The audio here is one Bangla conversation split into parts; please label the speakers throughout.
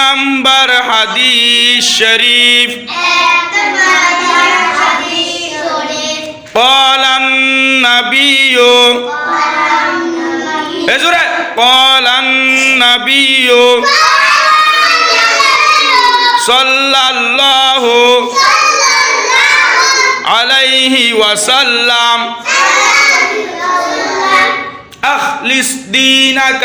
Speaker 1: নাম্বার হাদিস শরীফ قال النبي এজুরে قال النبي صلى الله عليه وسلم أخلص دينك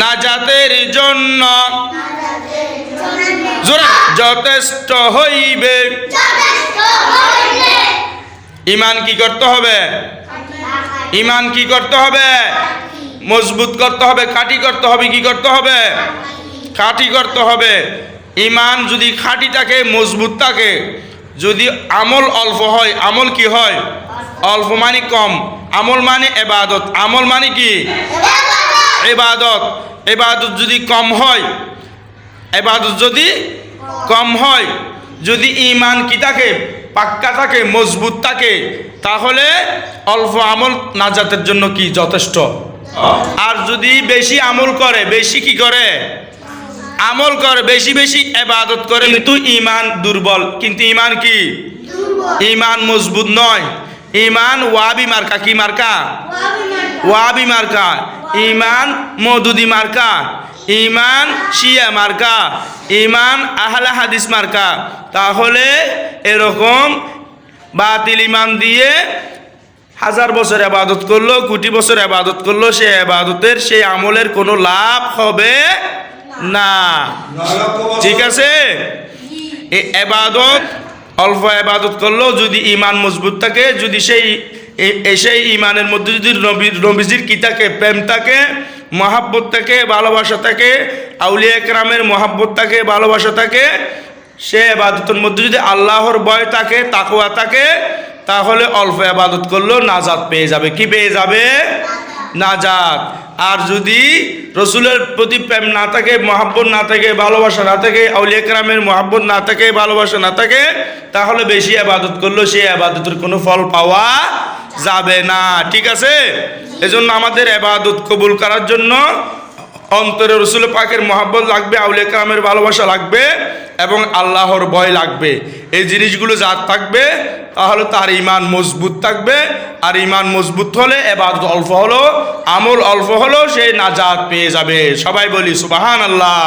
Speaker 1: নাজাতের জন্য। যথেষ্ট হইবে। ইমান কি করতে হবে? ইমান কি করতে হবে? মজবুত করতে হবে, খাঁটি করতে হবে, কি করতে হবে? খাঁটি করতে হবে। ইমান যদি খাঁটি থাকে, মজবুত থাকে, যদি আমল অল্প হয়, আমল কি হয়? অল্প মানে কম, আমল মানে এবাদত। আমল মানে কি? এবাদত। এবাদত যদি কম হয় এবাদত যদি কম হয় যদি ইমান কি থাকে পাক্কা থাকে মজবুত থাকে তাহলে অল্প আমল নাজাতের জন্য কি যথেষ্ট? আর যদি বেশি আমল করে বেশি কি করে? আমল করে বেশি বেশি এবাদত করে কিন্তু ইমান দুর্বল। কিন্তু ইমান কি? ইমান মজবুত নয়। ইমান ওয়াবি মার্কা কি মার্কা। ওয়াবি মার্কা। ইমান মদুদি মার্কা, ইমান শিয়া মার্কা, ইমান আহলা হাদিস মার্কা। তাহলে এরকম বাতিল ইমান দিয়ে হাজার বছর আবাদত করল, কোটি বছর আবাদত করল সে আবাদতের, সেই আমলের কোনো লাভ হবে না। ঠিক আছে? এবাদত অল্প এবাদত করল, যদি ইমান মজবুত থাকে, যদি সেই এ- এ- সেই ইমানের মধ্যে যদি নবী নবীজির কি থাকে? প্রেম থাকে, মহাব্বত থাকে, ভালোবাসা থাকে, আউলিয়া একরামের মহাব্বত থাকে, ভালোবাসা থাকে, সে এবাদতের মধ্যে যদি আল্লাহর ভয় থাকে তাকুয়া থাকে, তাহলে অল্প আবাদত করলেও নাজাদ পেয়ে যাবে। কি পেয়ে যাবে? নাজাদ আর যদি রসুলের প্রতি প্রেম না থাকে, মহাব্বত না থাকে, ভালোবাসা না থাকে, আউলিয়া কেরামের মহাব্বত না থাকে, ভালোবাসা না থাকে, তাহলে বেশি আবাদত করলেও সেই আবাদতের কোনো ফল পাওয়া যাবে না, ঠিক আছে? এজন্য আমাদের এবাদত কবুল করার জন্য অন্তরে রসুল পাকের মহাব্বত লাগবে, আউলিয়া কেরামের ভালোবাসা লাগবে এবং আল্লাহর ভয় লাগবে। এই জিনিসগুলো যার থাকবে, তাহলে তার ইমান মজবুত থাকবে। আর ইমান মজবুত হলে এবাদত অল্প হলো, আমল অল্প হলো, সে নাজাত পেয়ে যাবে। সবাই বলি সুবাহান আল্লাহ